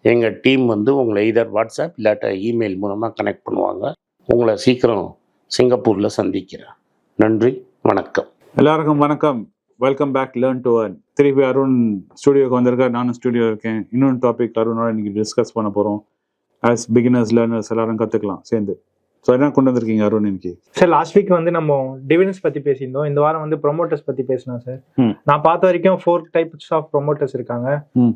எங்கள் டீம் வந்து உங்களை இதர் வாட்ஸ்அப் இல்லாட்ட இமெயில் மூலமாக கனெக்ட் பண்ணுவாங்க. உங்களை சீக்கிரம் சிங்கப்பூரில் சந்திக்கிறேன். நன்றி வணக்கம். எல்லாருக்கும் வணக்கம். Welcome back learn to earn திருப்பி அருண் ஸ்டுடியோக்கு வந்திருக்கார். நானும் ஸ்டுடியோ இருக்கேன். இன்னொன்று டாபிக் அருணோட இன்றைக்கி டிஸ்கஸ் பண்ண போகிறோம் ஆஸ் பிகினர்ஸ் லேர்னர்ஸ் எல்லாரும் கற்றுக்கலாம் சேர்ந்து. ஸோ என்ன கொண்டு வந்திருக்கீங்க அருண் இன்னைக்கு? சார் லாஸ்ட் வீக் வந்து நம்ம டிவிடன்ஸ் பத்தி பேசியிருந்தோம். இந்த வாரம் வந்து ப்ரொமோட்டர்ஸ் பத்தி பேசலாம் சார். நான் பார்த்த வரைக்கும் ஃபோர் டைப்ஸ் ஆஃப் ப்ரொமோட்டர்ஸ் இருக்காங்க.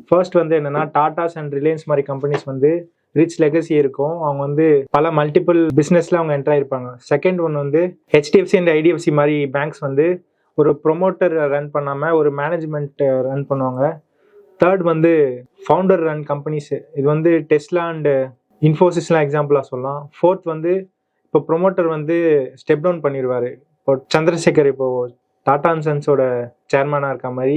ஃபர்ஸ்ட் வந்து என்னன்னா டாடாஸ் அண்ட் ரிலையன்ஸ் மாதிரி கம்பெனிஸ் வந்து ரிச் லெகசி இருக்கும். அவங்க வந்து பல மல்டிபிள் பிசினஸ்ல அவங்க என்டர் ஆயிருப்பாங்க. செகண்ட் ஒன் வந்து ஹெச்டிஎஃப்சி அண்ட் ஐடிஎஃப்சி மாதிரி பேங்க்ஸ் வந்து ஒரு ப்ரொமோட்டர் ரன் பண்ணாம ஒரு மேனேஜ்மெண்ட் ரன் பண்ணுவாங்க. தேர்ட் வந்து ஃபவுண்டர் ரன் கம்பெனிஸ் இது வந்து டெஸ்லா அண்ட் இன்ஃபோசிஸ்லாம் எக்ஸாம்பிளாக சொல்லலாம். ஃபோர்த் வந்து இப்போ ப்ரொமோட்டர் வந்து ஸ்டெப் டவுன் பண்ணிடுவாரு இப்போ சந்திரசேகர் இப்போ டாடா சன்ஸோட சேர்மனாக இருக்க மாதிரி.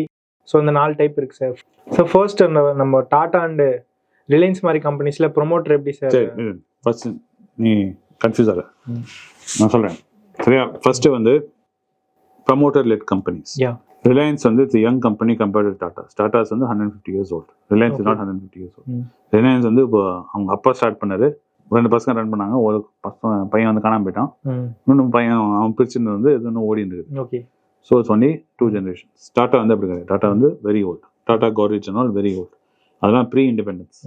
ஸோ இந்த நாலு டைப் இருக்கு சார் ஸோ ஃபர்ஸ்ட் நம்ம டாடா அண்ட் ரிலையன்ஸ் மாதிரி கம்பெனிஸ்ல ப்ரொமோட்டர் எப்படி சார் ஃபர்ஸ்ட் நீ கன்ஃபியூஸ் ஆக. நான் சொல்கிறேன் சரியா? ஃபர்ஸ்ட் வந்து ப்ரமோட்டர் லெட் கம்பெனிஸ். ரிலையன்ஸ் வந்து it's young company compared to Tata Tatas வந்து hundred fifty years old Reliance. Not hundred fifty years old. Reliance வந்து இப்போ அவங்க அப்பா ஸ்டார்ட் பண்ணாரு ரெண்டு பசங்க ரன் பண்ணாங்க. ஒரு பசங்க பையன் வந்து காணாம போயிட்டான். இன்னொன்று பையன் அவன் பிரிச்சுன்னு வந்து இது இன்னும் ஓடி இருக்குது okay. So it's only two generations Tata வந்து அப்படி கிடையாது. டாட்டா வந்து very old Tata Godrej all very old அதெல்லாம் pre independence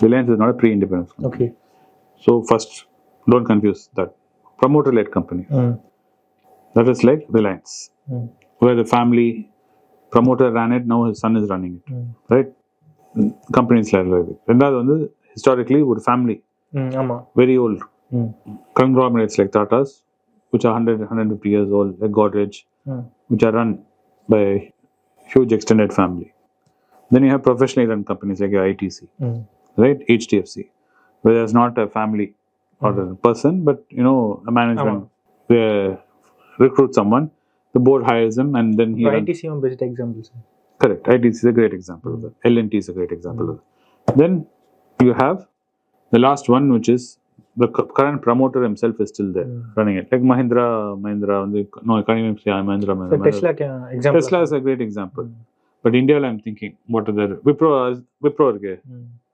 Reliance is not pre independence okay so first don't confuse that promoter led company that is like Reliance family promoter ran it, now his son is running it, right? Companies like that. ரெண்டாவது வந்து historically would family. Very old. Conglomerates like Tata's, which are 100, 150 years old, like Godrej, which are run by huge extended family. Then you have professionally run companies like ITC, right? HDFC, where there's not a family or a person, but you know, a management. They recruit someone, the board hires him, and then he. So runs. ITC on best examples. Correct. ITC is a great example. LNT is a great example. Then you have the last one, which is the cu- current promoter himself is still there Mm. running it. Like Mahindra, Mahindra, on the, no, I can't even say Mahindra, sir Mahindra. Tesla example Tesla is a great example. But India, I'm thinking, what are the Wipro, Wipro இருக்கு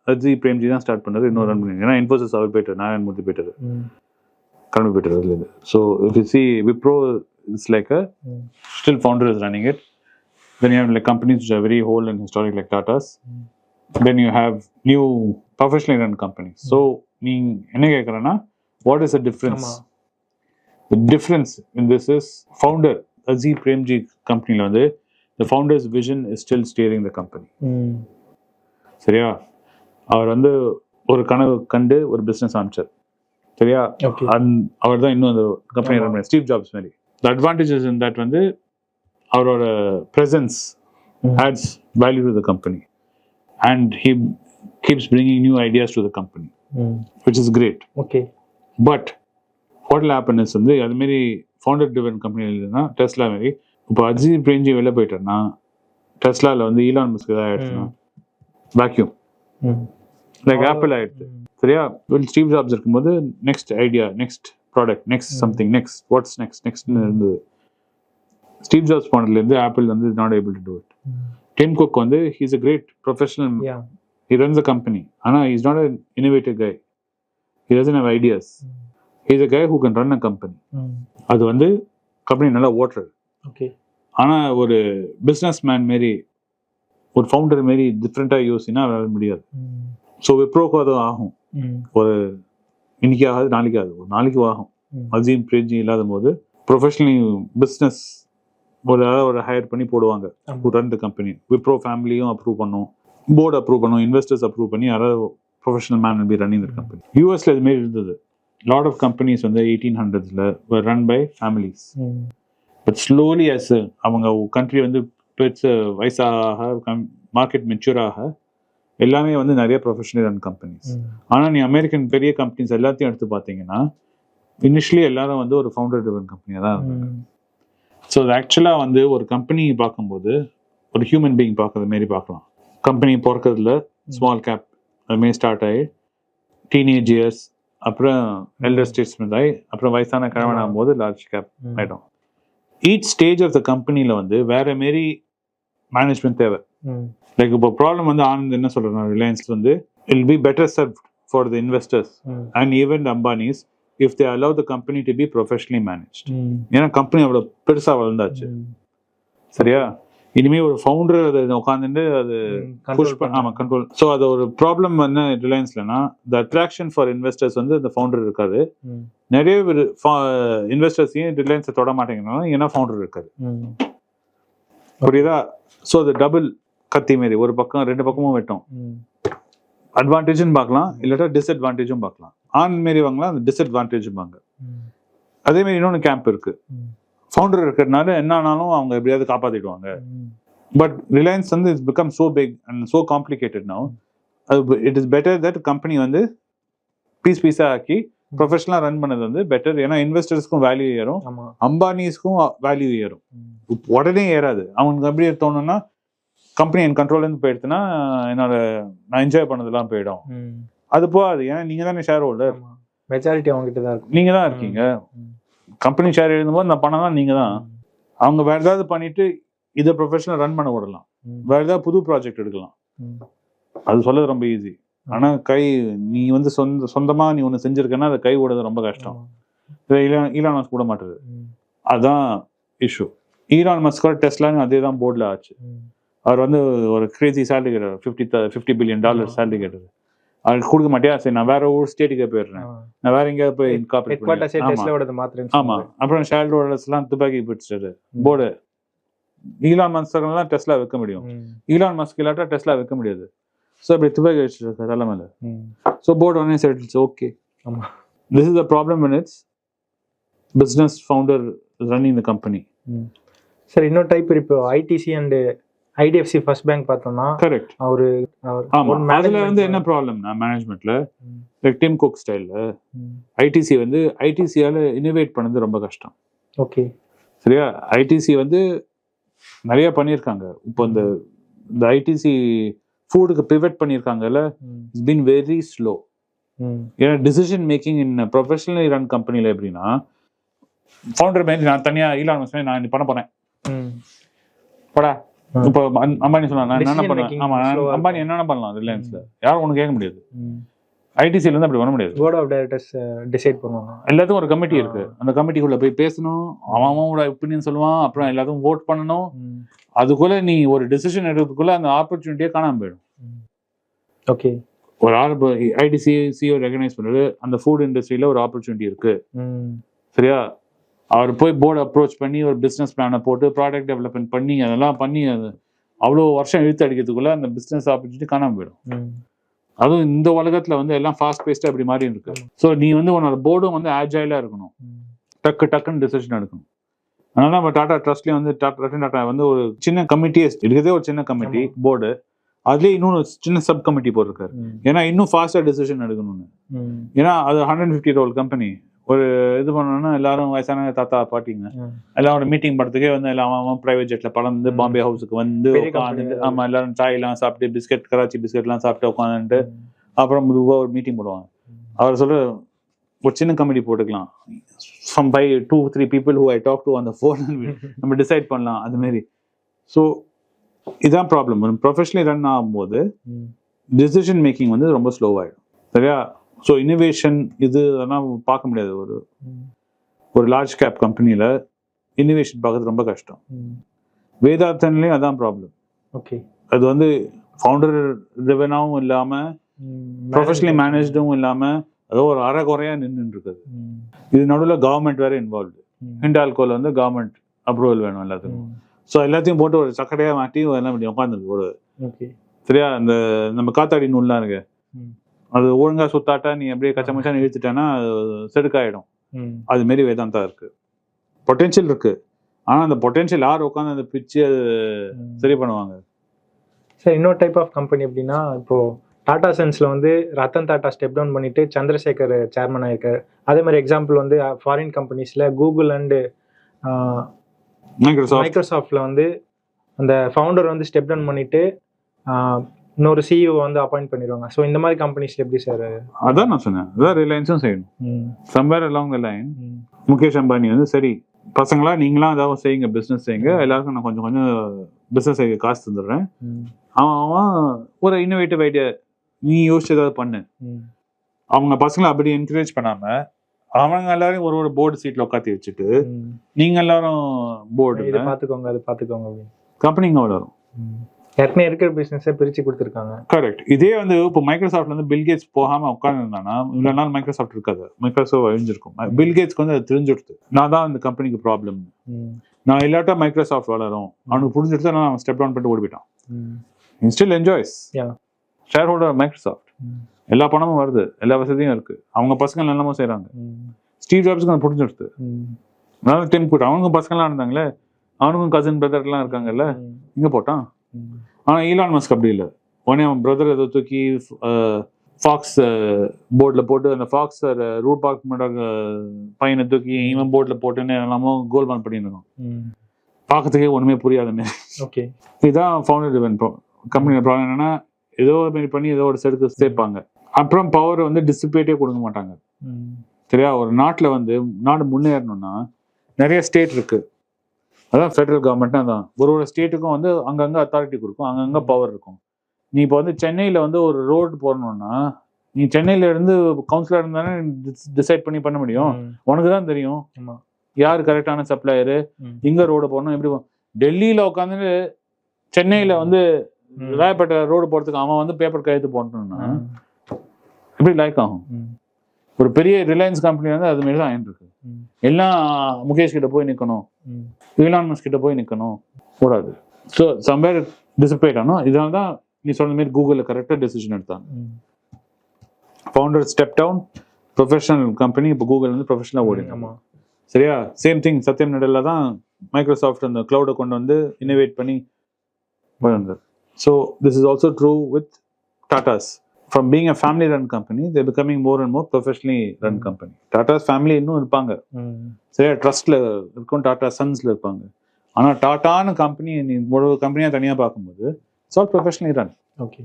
அஜி பிரேம்ஜி தான் start பண்ணாரு இன்னும் run பண்ணி ஏன்னா இன்ஃபோசிஸ் அவர் போயிட்டார் நாராயண் மூர்த்தி போயிட்டாரு கிளம்பி போயிட்டாரு அதுலேருந்து so if you see Wipro it's like a still founder is running it. Then you have like companies which are very old and historic like Tata's. Then you have new professionally run companies. So நீ என்ன கேட்குறேன்னா what is the difference the difference in this is founder Azim Premji கம்பெனியில் வந்து the founder's vision is still steering the company சரியா? அவர் வந்து ஒரு கனவு கண்டு ஒரு பிஸ்னஸ் ஆரம்பிச்சார். சரியா? அந்- அவர் தான் இன்னும் அந்த கம்பெனி. ரன் பண்ண ஸ்டீவ் ஜாப்ஸ் மாதிரி. த அட்வான்டேஜஸ் இன் தட் வந்து அவரோட presence adds value to the company. And he keeps bringing new ideas to the company which is great. Okay but what will happen is வந்து அது மாதிரி founder driven company இல்லைன்னா Tesla மாதிரி இப்போ அஜித் பிரேஞ்சி வெளில போயிட்டாருன்னா டெஸ்லாவில் வந்து ஈலான் மஸ்க் ஏதாவது ஆயிடுச்சுன்னா வேக்யூம் லைக் ஆப்பிள் ஆயிடுச்சு. சரியா? ஸ்டீவ் ஜாப்ஸ் இருக்கும்போது next idea next product next something next what's next நெக்ஸ்ட்னு இருந்தது. ஸ்டீவ் ஜாப்ஸ் போனதுலேருந்து ஆப்பிள் வந்து not able to do it Tim Cook வந்து he's a great professional he runs a company. ஆனால் he's not an innovative guy. He doesn't have ideas. He's a guy who can run a company. அது வந்து company நல்லா ஓட்டுறது okay ஆனால் ஒரு business man மாரி ஒரு ஃபவுண்டர் மாரி டிஃப்ரெண்ட்டாக யோசினா வர முடியாது. ஸோ விப்ரோக்கு அது ஆகும். ஒரு இன்னைக்கு ஆகாது நாளைக்கு ஆகுது ஒரு நாளைக்கு ஆகும். அஜீம் பிரேஜி இல்லாத போது ப்ரொஃபஷனலி பிஸ்னஸ் ஒரு ஒரு ஹையர் பண்ணி போடுவாங்க. ரன் த கம்பெனி விப்ரோ ஃபேமிலியும் அப்ரூவ் பண்ணும். போர்டு அப்ரூவ் பண்ணும் இன்வெஸ்டர்ஸ் அப்ரூவ் பண்ணி யாராவது professional man be running the company யூஎஸ்ல இது மாரி இருந்தது. லாட் ஆஃப் கம்பெனிஸ் வந்து eighteen ஹண்ட்ரட்ஸில் run by families but slowly as அவங்க கண்ட்ரி வந்து பெருசு வயசாக மார்க்கெட் மெச்சூர் ஆக எல்லாமே வந்து நிறைய ப்ரொஃபஷனல் ரன் கம்பெனிஸ் ஆனா நீ அமெரிக்கன் பெரிய கம்பெனிஸ் எல்லாத்தையும் எடுத்து பார்த்தீங்கன்னா இனிஷியலி எல்லாரும் வந்து ஒரு ஃபவுண்டர் ட்ரிவன் கம்பெனியாக தான் இருந்தாங்க. ஸோ ஆக்சுவலாக வந்து ஒரு கம்பெனி பார்க்கும்போது ஒரு ஹியூமன் பீயிங் பார்க்கறது மாரி பார்க்கலாம். கம்பெனி பிறக்கிறதுல ஸ்மால் கேப் அதுமாரி ஸ்டார்ட் ஆகி டீனேஜ் இயர்ஸ் அப்புறம் எல்டர் ஸ்டேட்ஸ்மெண்ட் ஆகி அப்புறம் வயசான கிழவன் ஆகும்போது லார்ஜ் கேப் ஆகிடும் ஈச் ஸ்டேஜ் ஆஃப் த கம்பெனியில் வந்து வேற மாரி மேனேஜ்மெண்ட் தேவை. லைக் இப்போ ப்ராப்ளம் வந்து ஆனந்த் என்ன சொல்றேன் ரிலையன்ஸ் வந்து will be better serve for the investors and even Ambanis if they allow the company to be professionally manage ஏன்னா கம்பெனி அவ்வளோ பெருசாக வளர்ந்தாச்சு. சரியா? இனிமே ஒரு ஃபவுண்டர் அதை உட்காந்துட்டு அது புஷ் பண்ண ஆமா கண்ட்ரோல் ஸோ அது ஒரு ப்ராப்ளம் என்ன ரிலையன்ஸ்லனா த அட்ராக்ஷன் ஃபார் இன்வெஸ்டர்ஸ் வந்து அந்த ஃபவுண்டர் இருக்காது. நிறைய பேர் இன்வெஸ்டர்ஸையும் ரிலையன்ஸை தொட மாட்டேங்கிறாங்க ஏன்னா ஃபவுண்டர் இருக்காது. புரியுதா? ஸோ அது டபுள் கத்தி மாரி. ஒரு பக்கம் ரெண்டு பக்கமும் வெட்டும். அட்வான்டேஜும் பார்க்கலாம். இல்லாட்டா டிஸ்அட்வான்டேஜும் பார்க்கலாம். ஆன் மாரி வாங்கலாம் அந்த டிஸ்அட்வான்டேஜும் வாங்க அதே மாதிரி இன்னொன்று கேம்ப் இருக்கு. ஃபவுண்டர் இருக்கிறதுனால என்ன ஆனாலும் அவங்க எப்படியாவது காப்பாத்திடுவாங்க. பட் ரிலையன்ஸ் வந்து it's become so big and so complicated no அது it is better that company வந்து பீஸ் பீஸாக ஆக்கி ப்ரொஃபஷனலாக ரன் பண்ணது வந்து பெட்டர் ஏன்னா இன்வெஸ்டர்ஸ்க்கும் வேல்யூ ஏறும். அம்பானிஸ்க்கும் வேல்யூ ஏறும். உடனே ஏறாது. அவனுக்கு எப்படி தோணுன்னா கம்பெனி என் கண்ட்ரோல்லேருந்து போயிடுச்சுன்னா என்னோட நான் என்ஜாய் பண்ணதெல்லாம் போயிடும். அது போகாது. ஏன்னா நீங்க தானே ஷேர் ஹோல்டர் மெஜாரிட்டி அவங்க கிட்ட தான் இருக்கும் நீங்க தான் இருக்கீங்க கம்பெனி ஷேர் எழுதும்போது இந்த பணம் தான் நீங்க தான் அவங்க வேற ஏதாவது பண்ணிட்டு இதை ப்ரொஃபஷனல் ரன் பண்ண விடலாம். வேற ஏதாவது புது ப்ராஜெக்ட் எடுக்கலாம். அது சொல்றது ரொம்ப ஈஸி ஆனா கை நீ வந்து சொந்த சொந்தமா நீ ஒண்ணு செஞ்சிருக்கன்னா அதை கை விடுறது ரொம்ப கஷ்டம். இதை ஈலான் ஈலான் கூட மாட்டுது. அதான் இஷ்யூ ஈலான் மஸ்கோட டெஸ்ட்லாம் அதே தான் போர்டில் ஆச்சு. அவர் வந்து ஒரு கிரேசி சேலரி கேட்டார். Fifty fifty billion dollar salary கேட்டார். கொடுக்க மாட்டியா? சரி நான் வேற ஒரு ஸ்டேட்டுக்கு போயிடுறேன். நான் வேற எங்கேயாவது போய் ஹெட் இன்கார்பரேட் ஆமா. அப்புறம் ஷேர் ஹோல்டர்ஸ் எல்லாம் துப்பாக்கி பிடிச்சிட்டாரு. போர்டு ஈலான் மஸ்கெல்லாம் டெஸ்லா வைக்க முடியும். ஈலான் மஸ்க் இல்லாட்டா டெஸ்லா வைக்க முடியாது. ஸோ அப்படி துப்பாக்கி வச்சிருக்காரு தலைமையில ஸோ போர்டு ஒன்னே settles okay this is the problem in its business founder running the company sir இன்னொரு டைப் இப்போ ITC and IDFC first bank பார்த்தோம்னா கரெக்ட் அவரு அதுல வந்து என்ன ப்ராப்ளம்னா மேனேஜ்மெண்ட்ல. லைக் டீம் குக் ஸ்டைல்ல. ஐடிசி வந்து ஐடிசியால இனோவேட் பண்ணது ரொம்ப கஷ்டம். ஓகே. சரியா? ஐடிசி வந்து நிறைய பண்ணியிருக்காங்க. இப்போ இந்த இந்த ஐடிசி ஃபுட்டுக்கு pivot பண்ணியிருக்காங்கல்ல. It's been very slow. ஏன்னா decision making in professionally run கம்பெனியில் எப்படின்னா ஃபவுண்டர் மாதிரி நான் தனியா ஈலான் நான் பண்ண போறேன். ம். போடா. இப்போ அம்- அம்பானி சொன்னா நான் என்னென்ன பண்ணுவேன் ஆமா அம்பானி. என்னென்ன பண்ணலாம் ரிலையன்ஸ்ல? யாரும் ஒன்று கேட்க முடியாது. ம். ஐடிசியில் இருந்து அப்படி பண்ண முடியாது. போர்ட் ஆஃப் டைரக்டர்ஸ் டிசைட் பண்ணுவாங்க. எல்லாத்துக்கும் ஒரு கமிட்டி இருக்கு. அந்த கமிட்டிக்குள்ள போய் பேசணும். அவன் அவனோட ஒப்பீனியன் சொல்லுவான். அப்புறம் எல்லாத்துக்கும் ஓட் பண்ணணும். அதுக்குள்ள நீ ஒரு டிசிஷன் எடுக்கிறதுக்குள்ள அந்த ஆப்பர்ச்சுனிட்டியே காணாம போயிடும். ஓகே ஒரு ஆள் ஐடிசி சிஓ ரெகனைஸ் பண்ணுறது அந்த ஃபுட் இண்டஸ்ட்ரியில ஒரு ஆப்பர்ச்சுனிட்டி இருக்கு. சரியா? அவர் போய் போர்டு அப்ரோச் பண்ணி ஒரு பிஸ்னஸ் பிளானை போட்டு ப்ராடக்ட் டெவலப்மெண்ட் பண்ணி அதெல்லாம் பண்ணி அது அவ்வளோ வருஷம் இழுத்து அடிக்கிறதுக்குள்ள அந்த பிஸ்னஸ் ஆப்பர்ச்சுனிட்டி காணாம போயிடும். அதுவும் இந்த உலகத்துல வந்து எல்லாம் ஃபாஸ்ட் பேஸ்டா அப்படி மாறி இருக்கு. ஸோ நீ வந்து உன்னோட போர்டும் வந்து ஆஜைலா இருக்கணும். டக்கு டக்குன்னு டிசிஷன் எடுக்கணும். அதனால நம்ம டாடா ட்ரஸ்ட்லயும் வந்து டாடா ரத்தன் டாடா வந்து ஒரு சின்ன கமிட்டியே இருக்கிறதே ஒரு சின்ன கமிட்டி போர்டு அதுலயே இன்னொரு சின்ன சப் கமிட்டி போட்டிருக்காரு. ஏன்னா இன்னும் ஃபாஸ்டா டிசிஷன் எடுக்கணும்னு. ஏன்னா அது ஹண்ட்ரட் ஃபிஃப்டி ரோல் கம்பெனி ஒரு இது பண்ணணும்னா எல்லாரும் வயசான தாத்தா பாட்டிங்க ஒரு மீட்டிங் படத்துக்கே வந்து எல்லாம் பிரைவேட் ஜெட்ல பறந்து ம். பாம்பே ஹவுஸுக்கு வந்து உட்காந்து ஆமா எல்லாரும் சாய் எல்லாம் சாப்பிட்டு பிஸ்கட் கராச்சி பிஸ்கட் எல்லாம் சாப்பிட்டு உட்காந்துட்டு அப்புறம் மெதுவா ஒரு மீட்டிங் போடுவாங்க. அவர் சொல்ற ஒரு சின்ன கமிட்டி போட்டுக்கலாம். From by two three people who I talk to அந்த ஃபோன் நம்ம டிசைட் பண்ணலாம் அது மாதிரி ஸோ இதான் ப்ராப்ளம் ப்ரொஃபஷனலி ரன் ஆகும்போது. டிசிஷன் மேக்கிங் வந்து ரொம்ப ஸ்லோவாயிடும் சரியா? ஸோ இன்னோவேஷன் இது அதெல்லாம் பார்க்க முடியாது ஒரு. ஒரு லார்ஜ் கேப் கம்பெனியில் இன்னோவேஷன் பார்க்கறது ரொம்ப கஷ்டம் ம். வேதாந்தன்லேயும் அதான் ப்ராப்ளம் ஓகே அது வந்து ஃபவுண்டர் ரிவனாவும் இல்லாமல் ப்ரொஃபஷனலி மேனேஜ்டும் இல்லாமல் அதோ ஒரு அறகுறையாக நின்று இருக்குது. இது நடுவில் கவர்மெண்ட் வேற இன்வால்வ்டு ம். ஹிண்டால்கோல வந்து கவர்மெண்ட் அப்ரூவல் வேணும் எல்லாத்துக்கும். ஸோ எல்லாத்தையும் போட்டு ஒரு சக்கரையாக மாட்டி எல்லாம் உட்காந்துருக்கு ஒரு சரியா அந்த நம்ம காத்தாடி நூல்லாம் இருக்கு. அது ஒழுங்கா சுத்தாட்டா நீ அப்படியே கச்ச மச்சான்னு இழுத்துட்டேன்னா அது செடுக்காயிடும். அது மாரி வேதாந்தா இருக்கு. பொட்டென்ஷியல் இருக்கு. ஆனா அந்த பொட்டென்ஷியல் யார் உட்காந்து அந்த பிச்சு அது. சரி பண்ணுவாங்க? சார் இன்னொரு டைப் ஆஃப் கம்பெனி எப்படின்னா இப்போ டாடா சன்ஸ்ல வந்து ரத்தன் டாடா ஸ்டெப் டவுன் பண்ணிட்டு சந்திரசேகர் சேர்மன் ஆயிருக்காரு. அதே மாதிரி எக்ஸாம்பிள் வந்து ஃபாரின் கம்பெனிஸ்ல கூகுள் அண்டு மைக்ரோசாஃப்ட் மைக்ரோசாஃப்ட்ல வந்து அந்த ஃபவுண்டர் வந்து ஸ்டெப் டவுன் பண்ணிட்டு இன்னொரு சிஇஓ வந்து அப்பாயிண்ட் பண்ணிடுவாங்க. ஸோ இந்த மாதிரி கம்பெனிஸ்ல எப்படி சார் அதான் நான் சொன்னேன். அதான் ரிலையன்ஸும் செய்யணும். Somewhere along the line Mukesh Ambani வந்து சரி பசங்களா நீங்களாம் ஏதாவது செய்யுங்க பிசினஸ் செய்யுங்க. எல்லாருக்கும் நான் கொஞ்சம் கொஞ்சம் பிசினஸ் செய்ய காசு தந்துடுறேன். அவன் அவன் ஒரு இன்னோவேட்டிவ் ஐடியா நீ யோசிச்சு ஏதாவது பண்ணு. அவங்க பசங்களை அப்படி என்கரேஜ் பண்ணாம அவங்க எல்லாரையும் ஒரு ஒரு போர்டு சீட்ல உட்காத்தி வச்சுட்டு நீங்க எல்லாரும் போர்டு பார்த்துக்கோங்க அது பார்த்துக்கோங்க அப்படின்னு. கம்பெனிங்க வளரும் ஏற்கனவே இருக்கிற பிசினஸை பிரிச்சு கொடுத்துருக்காங்க. கரெக்ட் இதே வந்து இப்போ மைக்ரோசாஃப்ட்ல வந்து பில்கேட்ஸ் போகாம உட்காந்துருந்தானா இவ்வளவு நாள் மைக்ரோசாஃப்ட் இருக்காது. மைக்ரோசாஃப்ட் அழிஞ்சிருக்கும். பில்கேட்ஸ்க்கு வந்து அது தெரிஞ்சுடுது நான் தான் இந்த கம்பெனிக்கு ப்ராப்ளம் நான் இல்லாட்டா மைக்ரோசாஃப்ட் வளரும். அவனுக்கு புரிஞ்சுட்டு நான் ஸ்டெப் டவுன் பண்ணிட்டு ஓடிவிட்டான் still enjoys. Share holder Microsoft எல்லா பணமும் வருது. எல்லா வசதியும் இருக்கு. அவங்க பசங்க நல்லமும் செய்றாங்க. ஸ்டீவ் ஜாப்ஸ்க்கு அது புரிஞ்சுடுது அதனால டென் குட் அவங்க பசங்களாம் இருந்தாங்களே அவனுக்கும் கசின் பிரதர்லாம் இருக்காங்கல்ல இங்க போட்டான். ஆனா ஈலான் மஸ்க் அப்படி இல்லை. உடனே அவன் பிரதர் ஏதோ தூக்கி ஃபாக்ஸ் போர்டில் போட்டு அந்த ஃபாக்ஸ் ரூட் பார்க் பையனை தூக்கி இவன் போர்டில் போட்டுன்னு எல்லாமோ கோல்மால் பண்ணியிருக்கான் பார்க்கறதுக்கே ஒண்ணுமே புரியாத ஓகே. இதுதான் ஃபவுண்டர் டிவன் கம்பெனியோட ப்ராப்ளம் என்னன்னா ஏதோ ஒரு மாதிரி பண்ணி ஏதோ ஒரு செடுக்கு சேர்ப்பாங்க. அப்புறம் பவர் வந்து டிஸ்ட்ரிபியூட்டே கொடுக்க மாட்டாங்க. சரியா? ஒரு நாட்டில் வந்து நாடு முன்னேறணும்னா நிறைய ஸ்டேட் இருக்கு. அதான் ஃபெடரல் கவர்மெண்ட்னா அதான். ஒரு ஒரு ஸ்டேட்டுக்கும் வந்து அங்கங்க அத்தாரிட்டி கொடுக்கும். அங்கங்க பவர் இருக்கும். நீ இப்போ வந்து சென்னையில் வந்து ஒரு ரோடு போடணும்னா நீ சென்னையில இருந்து கவுன்சிலர் இருந்தானே டிசைட் பண்ணி பண்ண முடியும். உனக்கு தான் தெரியும். யார் கரெக்டான சப்ளையரு. எங்க ரோடு போடணும் எப்படி டெல்லியில உட்காந்து சென்னையில வந்து ராயப்பேட்டை ரோடு போறதுக்கு அவன் வந்து பேப்பர் கையெழுத்து போடணும்னா எப்படி லைக் ஆகும். ஒரு பெரிய ரிலையன்ஸ் கம்பெனி வந்து அது மாதிரி தான் ஆயிட்டு இருக்கு எல்லாம் முகேஷ் கிட்ட போய் நிக்கணும். ஈலான் கிட்ட போய் நிக்கணும். கூடாது. ஸோ சம்பேர் டிசிபேட் ஆனோம் இதனால தான் நீ சொன்ன மாதிரி கூகுளில் கரெக்டாக டெசிஷன் எடுத்தாங்க. Founder step down professional company இப்போ கூகுள் வந்து ப்ரொஃபஷனலாக ஓடி ஆமா. சரியா? சேம் திங் சத்யம் நடல்ல தான் மைக்ரோசாஃப்ட் அந்த க்ளவுடை கொண்டு வந்து இன்னோவேட் பண்ணி வந்தது so this is also true with Tatas from being a family run company they becoming more and more professionally run company Tatas family இன்னும் இருப்பாங்க. சரியா ட்ரஸ்ட்ல இருக்கும் டாடா சன்ஸ்ல இருப்பாங்க. ஆனா டாட்டான்னு கம்பெனி நீ ஒரு கம்பெனியா தனியா பார்க்கும்போது it's all professionally run okay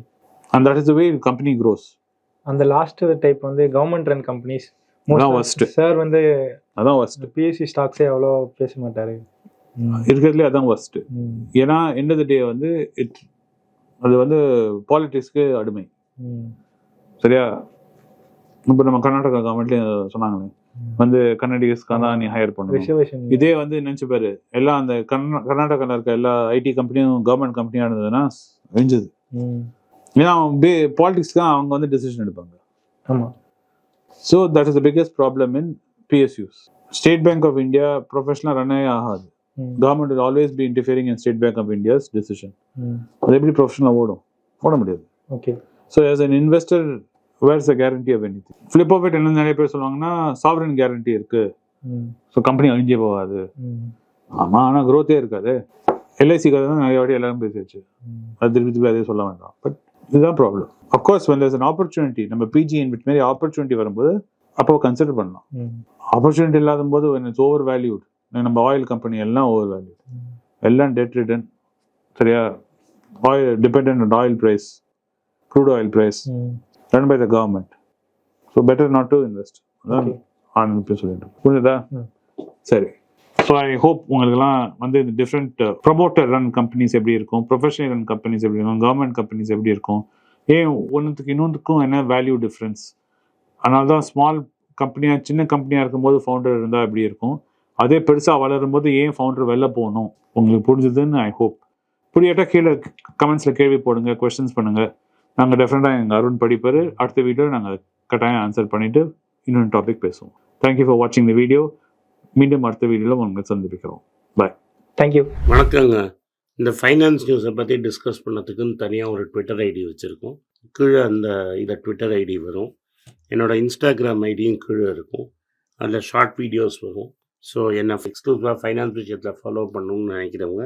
and that is the way company grows அந்த லாஸ்ட் டைப் வந்து கவர்மெண்ட் ரன் கம்பெனிஸ். சார் வந்து அதான் ஃபர்ஸ்ட் பிஎஸ்சி ஸ்டாக்ஸே அவ்வளோ பேச மாட்டாரு. இருக்கிறதுலே அதான் ஃபர்ஸ்ட். ஏன்னா எண்ட் த டே வந்து இட் அது வந்து பாலிடிக்ஸ்க்கு அடிமை. சரியா? இப்போ நம்ம கர்நாடகா கவர்மெண்ட்லயும் சொன்னாங்களே. வந்து கன்னடிகஸ்க்காக தான் நீ ஹையர் ரிசர்வேஷன் இதே வந்து நினைச்சு பாரு எல்லாம் அந்த கர்நா கர்நாடகாவில் இருக்க எல்லா ஐடி கம்பெனியும் கவர்மெண்ட் கம்பெனியா இருந்ததுன்னா அழிஞ்சது. ஏன்னா பாலிடிக்ஸ் தான் அவங்க வந்து டெசிஷன் எடுப்பாங்க. ஆமா. So that is the biggest problem in PSUs State Bank of India professional ரன்னே ஆகாது. Government will always be interfering in State Bank of India's decision. அது எப்படி ப்ரொஃபஷனலாக ஓடும்? ஓட முடியாது. Okay so as an investor where's a guarantee of anything flip of it என்ன நிறைய பேர் சொல்லுவாங்கன்னா சாவரன் கேரண்டி இருக்கு. ஸோ கம்பெனி அழிஞ்சே போகாது. ம். ஆமா ஆனால் growth-ஏ இருக்காது. எல்ஐசி கதை தான் நிறைய வாட்டி எல்லாரும் பேசியாச்சு. அது திருப்பி திருப்பி அதே சொல்ல வேண்டாம். பட் இதுதான் problem of course when there's an opportunity நம்ம பிஜி இன்விட் மாரி ஆப்பர்ச்சுனிட்டி வரும்போது அப்போ கன்சிடர் பண்ணலாம். ஆப்பர்ச்சுனிட்டி இல்லாத போது இட்ஸ் ஓவர் வேல்யூட் நம்ம ஆயில் கம்பெனி எல்லாம் ஓவர் வேல்யூட் எல்லாம் டெட் ரிட்டன் சரியா? Oil depend on oil price crude oil price hmm. Run by the government so better not to invest அதான். ஆனந்த் சொல்லிட்டு புரியுதா ம். சரி. ஸோ ஐ ஹோப் உங்களுக்குலாம் வந்து இந்த டிஃப்ரெண்ட் ப்ரொமோட்டர் ரன் கம்பெனிஸ் எப்படி இருக்கும்? ப்ரொஃபஷனல் ரன் கம்பெனிஸ் எப்படி இருக்கும்? கவர்மெண்ட் கம்பெனிஸ் எப்படி இருக்கும்? ஏன் ஒன்றுத்துக்கு இன்னொன்றுக்கும் என்ன வேல்யூ டிஃப்ரென்ஸ் அதனால தான் ஸ்மால் கம்பெனியாக சின்ன கம்பெனியாக இருக்கும்போது ஃபவுண்டர் இருந்தால் எப்படி இருக்கும்? அதே பெருசாக வளரும் போது ஏன் ஃபவுண்டர் வெளில போகணும்? உங்களுக்கு புரிஞ்சுதுன்னு ஐ ஹோப் புரியாட்டா கீழே கமெண்ட்ஸில் கேள்வி போடுங்க கொஸ்டின்ஸ் பண்ணுங்கள் நாங்கள் டெஃபினட்டாக எங்கள் அருண் படிப்பார். அடுத்த வீடியோ நாங்கள் கட்டாயம் ஆன்சர் பண்ணிவிட்டு இன்னொரு டாபிக் பேசுவோம். தேங்க்யூ ஃபார் வாட்சிங் த வீடியோ மீண்டும் அடுத்த வீடியோவில் உங்களை சந்திப்பிக்கிறோம் தேங்க்யூ வணக்கங்க. இந்த ஃபைனான்ஸ் நியூஸை பற்றி டிஸ்கஸ் பண்ணதுக்குன்னு தனியாக ஒரு ட்விட்டர் ஐடி வச்சுருக்கோம். கீழே அந்த இதை ட்விட்டர் ஐடி வரும். என்னோட இன்ஸ்டாகிராம் ஐடியும் கீழே இருக்கும். அதில் ஷார்ட் வீடியோஸ் வரும். ஸோ என்ன எக்ஸ்க்ளூசிவாக ஃபைனான்ஸ் விஷயத்தில் ஃபாலோ பண்ணணும்னு நினைக்கிறவங்க